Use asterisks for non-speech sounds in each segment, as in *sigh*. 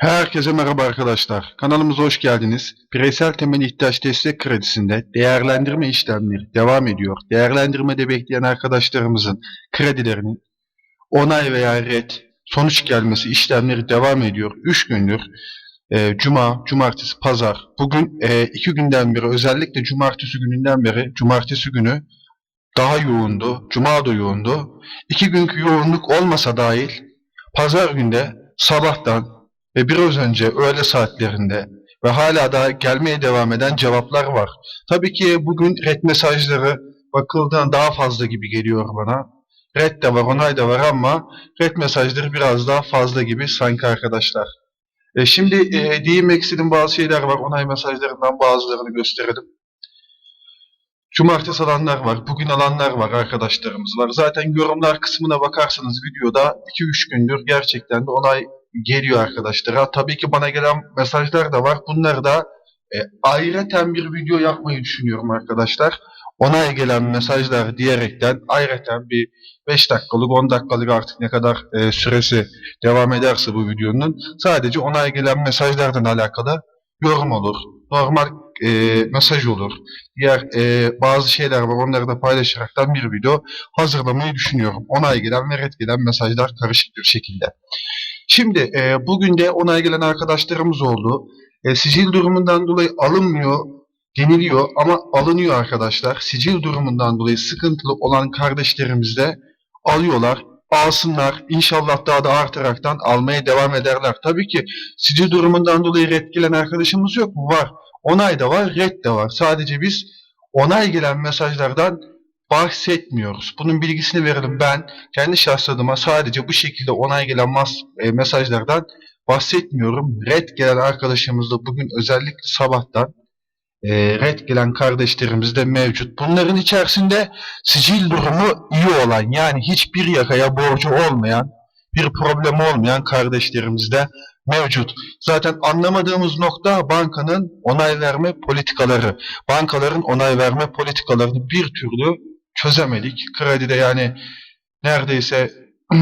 Herkese merhaba arkadaşlar. Kanalımıza hoş geldiniz. Bireysel temel ihtiyaç destek kredisinde değerlendirme işlemleri devam ediyor. Değerlendirmede bekleyen arkadaşlarımızın kredilerinin onay veya red sonuç gelmesi işlemleri devam ediyor. 3 gündür e, Cuma, Cumartesi, Pazar. Bugün 2 günden beri özellikle Cumartesi gününden beri Cumartesi günü daha yoğundu. Cuma da yoğundu. 2 günkü yoğunluk olmasa dahil Pazar günde sabahtan ve biraz önce öğle saatlerinde ve hala da gelmeye devam eden cevaplar var. Tabii ki bugün red mesajları bakıldığında daha fazla gibi geliyor bana. Red de var, onay da var ama red mesajları biraz daha fazla gibi sanki arkadaşlar. E şimdi e, değinmek istediğim bazı şeyler var. Onay mesajlarından bazılarını gösterelim. Cumartesi alanlar var, bugün alanlar var arkadaşlarımız var. Zaten yorumlar kısmına bakarsanız videoda 2-3 gündür gerçekten de onay geliyor arkadaşlara. Tabii ki bana gelen mesajlar da var. Bunları da e, ayrıten bir video yapmayı düşünüyorum arkadaşlar. Onay gelen mesajlar diyerekten ayrıten bir 5 dakikalık 10 dakikalık artık ne kadar e, süresi devam ederse bu videonun sadece onay gelen mesajlardan alakalı yorum olur. Normal e, mesaj olur. Diğer e, bazı şeyler var onları da paylaşaraktan bir video hazırlamayı düşünüyorum. Onay gelen ve red gelen mesajlar karışık bir şekilde. Şimdi e, bugün de onay gelen arkadaşlarımız oldu. E, sicil durumundan dolayı alınmıyor deniliyor ama alınıyor arkadaşlar. Sicil durumundan dolayı sıkıntılı olan kardeşlerimiz de alıyorlar. Alsınlar. İnşallah daha da artaraktan almaya devam ederler. Tabii ki sicil durumundan dolayı red gelen arkadaşımız yok mu? Var. Onay da var, red de var. Sadece biz onay gelen mesajlardan bahsetmiyoruz. Bunun bilgisini verelim. Ben kendi şahsadıma sadece bu şekilde onay gelen mas e, mesajlardan bahsetmiyorum. Red gelen arkadaşımız da bugün özellikle sabahtan e, red gelen kardeşlerimiz de mevcut. Bunların içerisinde sicil durumu iyi olan yani hiçbir yakaya borcu olmayan bir problem olmayan kardeşlerimiz de mevcut. Zaten anlamadığımız nokta bankanın onay verme politikaları. Bankaların onay verme politikalarını bir türlü çözemedik. Kredide yani neredeyse *clears throat*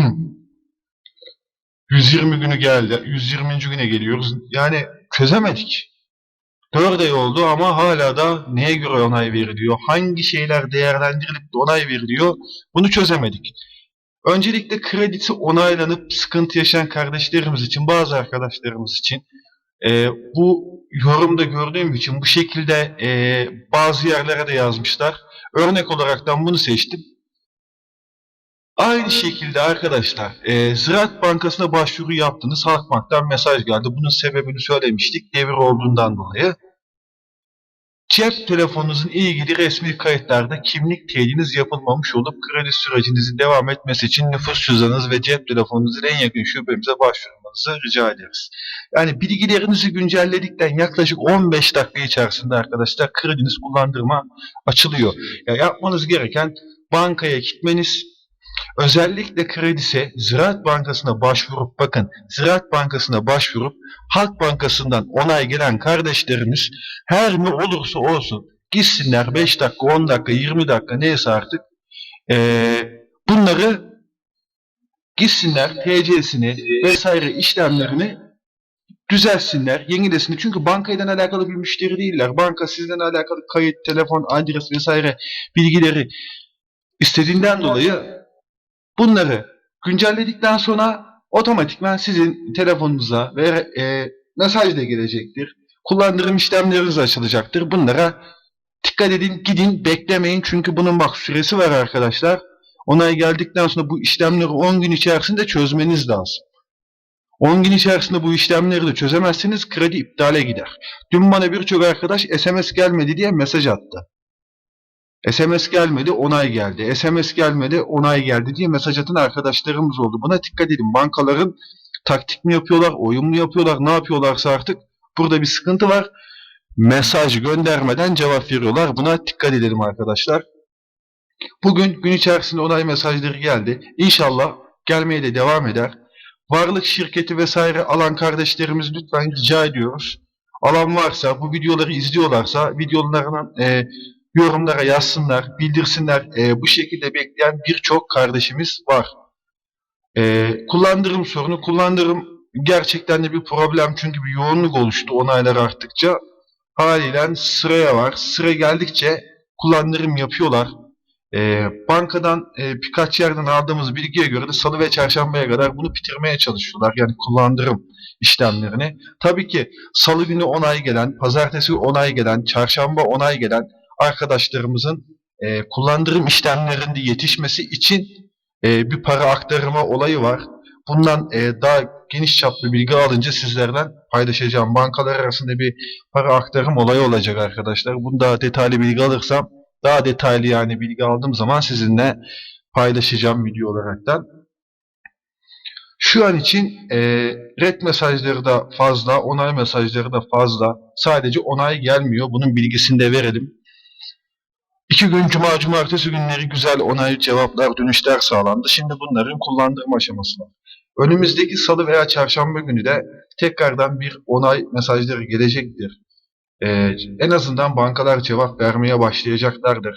120 günü geldi. 120. güne geliyoruz. Yani çözemedik. 4 ay oldu ama hala da neye göre onay veriliyor? Hangi şeyler değerlendirilip de onay veriliyor? Bunu çözemedik. Öncelikle kredisi onaylanıp sıkıntı yaşayan kardeşlerimiz için, bazı arkadaşlarımız için e, bu yorumda gördüğüm için bu şekilde e, bazı yerlere de yazmışlar. Örnek olaraktan bunu seçtim. Aynı şekilde arkadaşlar e, Ziraat Bankası'na başvuru yaptınız. Halkbank'tan mesaj geldi. Bunun sebebini söylemiştik. Devir olduğundan dolayı. Cep telefonunuzun ilgili resmi kayıtlarda kimlik teyidiniz yapılmamış olup kredi sürecinizin devam etmesi için nüfus cüzdanınız ve cep telefonunuzun en yakın şubemize başvurmanızı rica ederiz. Yani bilgilerinizi güncelledikten yaklaşık 15 dakika içerisinde arkadaşlar krediniz kullandırma açılıyor. Ya yapmanız gereken bankaya gitmeniz, özellikle kredise Ziraat Bankası'na başvurup bakın Ziraat Bankası'na başvurup Halk Bankası'ndan onay gelen kardeşlerimiz her ne olursa olsun gitsinler 5 dakika 10 dakika 20 dakika neyse artık ee, bunları gitsinler TC'sini vesaire işlemlerini düzelsinler, yenilesin. Çünkü bankayla alakalı bir müşteri değiller. Banka sizden alakalı kayıt, telefon, adres vesaire bilgileri istediğinden dolayı bunları güncelledikten sonra otomatikman sizin telefonunuza ve e, mesaj da gelecektir. Kullandırım işlemleriniz açılacaktır. Bunlara dikkat edin, gidin, beklemeyin. Çünkü bunun bak süresi var arkadaşlar. Onay geldikten sonra bu işlemleri 10 gün içerisinde çözmeniz lazım. 10 gün içerisinde bu işlemleri de çözemezseniz kredi iptale gider. Dün bana birçok arkadaş SMS gelmedi diye mesaj attı. SMS gelmedi, onay geldi. SMS gelmedi, onay geldi diye mesaj atan arkadaşlarımız oldu. Buna dikkat edin. Bankaların taktik mi yapıyorlar, oyun mu yapıyorlar, ne yapıyorlarsa artık burada bir sıkıntı var. Mesaj göndermeden cevap veriyorlar. Buna dikkat edelim arkadaşlar. Bugün gün içerisinde onay mesajları geldi. İnşallah gelmeye de devam eder. Varlık şirketi vesaire alan kardeşlerimiz lütfen rica ediyoruz. Alan varsa, bu videoları izliyorlarsa videolarından e, yorumlara yazsınlar, bildirsinler. E, bu şekilde bekleyen birçok kardeşimiz var. E, kullandırım sorunu, kullandırım gerçekten de bir problem çünkü bir yoğunluk oluştu onaylar arttıkça. Haliyle sıraya var. Sıra geldikçe kullandırım yapıyorlar. Ee, bankadan e, birkaç yerden aldığımız bilgiye göre de salı ve çarşambaya kadar bunu bitirmeye çalışıyorlar. Yani kullandırım işlemlerini. Tabii ki salı günü onay gelen, pazartesi onay gelen, çarşamba onay gelen arkadaşlarımızın e, kullandırım işlemlerinde yetişmesi için e, bir para aktarma olayı var. Bundan e, daha geniş çaplı bilgi alınca sizlerden paylaşacağım. Bankalar arasında bir para aktarım olayı olacak arkadaşlar. Bunu daha detaylı bilgi alırsam, daha detaylı yani bilgi aldığım zaman sizinle paylaşacağım video olaraktan. Şu an için e, red mesajları da fazla, onay mesajları da fazla. Sadece onay gelmiyor. Bunun bilgisini de verelim. İki gün cuma cumartesi günleri güzel onay cevaplar dönüşler sağlandı. Şimdi bunların kullandırma aşaması var. Önümüzdeki salı veya çarşamba günü de tekrardan bir onay mesajları gelecektir. Ee, en azından bankalar cevap vermeye başlayacaklardır.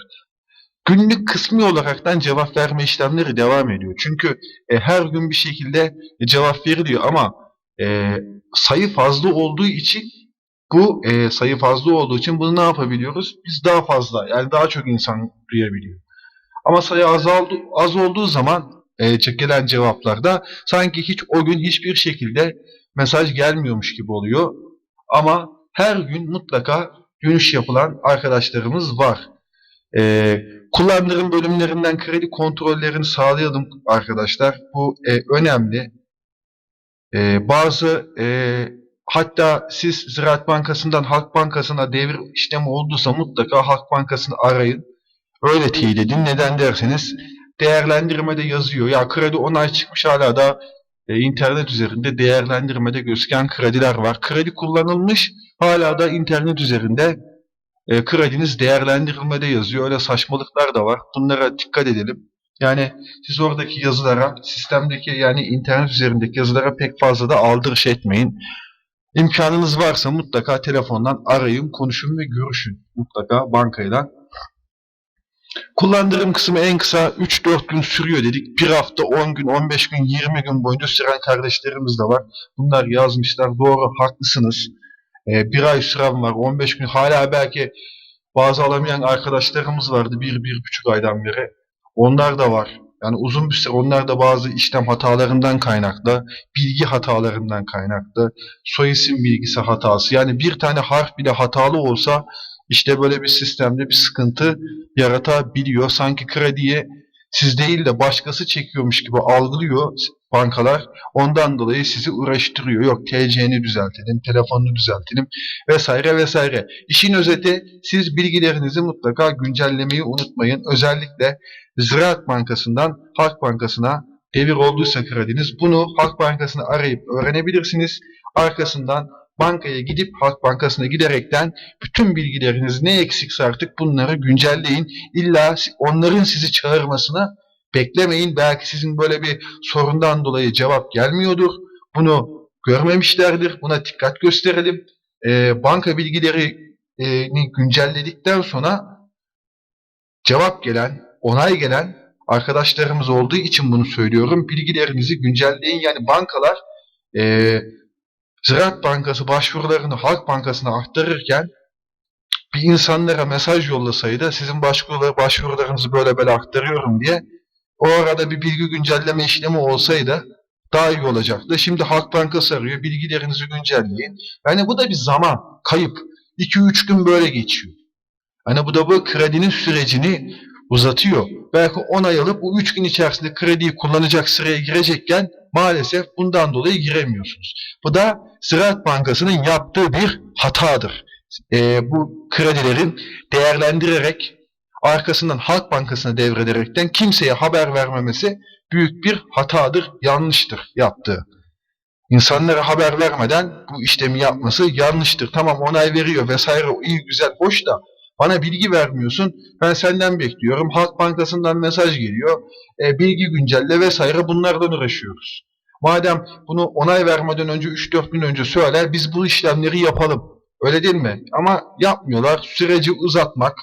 Günlük kısmi olaraktan cevap verme işlemleri devam ediyor. Çünkü e, her gün bir şekilde cevap veriliyor ama e, sayı fazla olduğu için bu e, sayı fazla olduğu için bunu ne yapabiliyoruz? Biz daha fazla yani daha çok insan duyabiliyor. Ama sayı azaldı, az olduğu zaman e, gelen cevaplarda sanki hiç o gün hiçbir şekilde mesaj gelmiyormuş gibi oluyor. Ama her gün mutlaka dönüş yapılan arkadaşlarımız var. E, kullandırım bölümlerinden kredi kontrollerini sağlayalım arkadaşlar. Bu e, önemli. E, bazı e, hatta siz Ziraat Bankası'ndan Halk Bankası'na devir işlemi olduysa mutlaka Halk Bankası'nı arayın. Öyle teyit edin. Neden derseniz değerlendirmede yazıyor. Ya kredi onay çıkmış hala da e, internet üzerinde değerlendirmede gözüken krediler var. Kredi kullanılmış hala da internet üzerinde e, krediniz değerlendirilmede yazıyor. Öyle saçmalıklar da var. Bunlara dikkat edelim. Yani siz oradaki yazılara, sistemdeki yani internet üzerindeki yazılara pek fazla da aldırış etmeyin. İmkanınız varsa mutlaka telefondan arayın, konuşun ve görüşün. Mutlaka bankayla. Kullandırım kısmı en kısa 3-4 gün sürüyor dedik. Bir hafta, 10 gün, 15 gün, 20 gün boyunca süren kardeşlerimiz de var. Bunlar yazmışlar. Doğru, haklısınız. Ee, bir ay süren var, 15 gün. Hala belki bazı alamayan arkadaşlarımız vardı bir, bir buçuk aydan beri. Onlar da var. Yani uzun bir süre onlar da bazı işlem hatalarından kaynaklı, bilgi hatalarından kaynaklı, soy isim bilgisi hatası. Yani bir tane harf bile hatalı olsa işte böyle bir sistemde bir sıkıntı yaratabiliyor. Sanki krediye siz değil de başkası çekiyormuş gibi algılıyor bankalar. Ondan dolayı sizi uğraştırıyor. Yok TC'ni düzeltelim, telefonunu düzeltelim vesaire vesaire. İşin özeti siz bilgilerinizi mutlaka güncellemeyi unutmayın. Özellikle Ziraat Bankası'ndan Halk Bankası'na devir olduysa krediniz bunu Halk Bankası'nı arayıp öğrenebilirsiniz. Arkasından bankaya gidip Halk Bankası'na giderekten bütün bilgileriniz ne eksikse artık bunları güncelleyin. İlla onların sizi çağırmasını beklemeyin. Belki sizin böyle bir sorundan dolayı cevap gelmiyordur. Bunu görmemişlerdir. Buna dikkat gösterelim. Ee, banka bilgilerini güncelledikten sonra cevap gelen, onay gelen arkadaşlarımız olduğu için bunu söylüyorum. Bilgilerinizi güncelleyin. Yani bankalar e, Ziraat Bankası başvurularını Halk Bankası'na aktarırken bir insanlara mesaj yollasaydı sizin başvuruları, başvurularınızı böyle böyle aktarıyorum diye o arada bir bilgi güncelleme işlemi olsaydı daha iyi olacaktı. Şimdi Halk Bankası arıyor, bilgilerinizi güncelleyin. Yani bu da bir zaman, kayıp. 2-3 gün böyle geçiyor. Hani bu da bu kredinin sürecini uzatıyor. Belki onay alıp bu 3 gün içerisinde krediyi kullanacak sıraya girecekken maalesef bundan dolayı giremiyorsunuz. Bu da Ziraat Bankası'nın yaptığı bir hatadır. Ee, bu kredilerin değerlendirerek arkasından Halk Bankası'na devrederekten kimseye haber vermemesi büyük bir hatadır, yanlıştır yaptığı. İnsanlara haber vermeden bu işlemi yapması yanlıştır. Tamam onay veriyor vesaire iyi güzel hoş da bana bilgi vermiyorsun. Ben senden bekliyorum. Halk Bankası'ndan mesaj geliyor. E, bilgi güncelle vesaire bunlardan uğraşıyoruz. Madem bunu onay vermeden önce 3-4 gün önce söyler biz bu işlemleri yapalım. Öyle değil mi? Ama yapmıyorlar. Süreci uzatmak,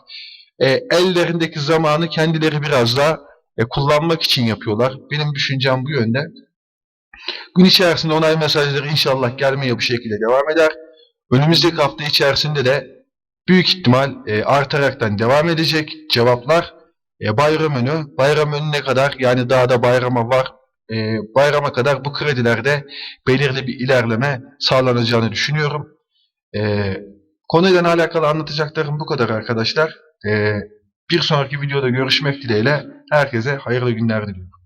e, ellerindeki zamanı kendileri biraz daha e, kullanmak için yapıyorlar. Benim düşüncem bu yönde. Gün içerisinde onay mesajları inşallah gelmeye bu şekilde devam eder. Önümüzdeki hafta içerisinde de büyük ihtimal e, artaraktan devam edecek cevaplar. E, bayram önü, bayram önüne kadar yani daha da bayrama var. E, bayrama kadar bu kredilerde belirli bir ilerleme sağlanacağını düşünüyorum. E, konuyla alakalı anlatacaklarım bu kadar arkadaşlar. E, bir sonraki videoda görüşmek dileğiyle herkese hayırlı günler diliyorum.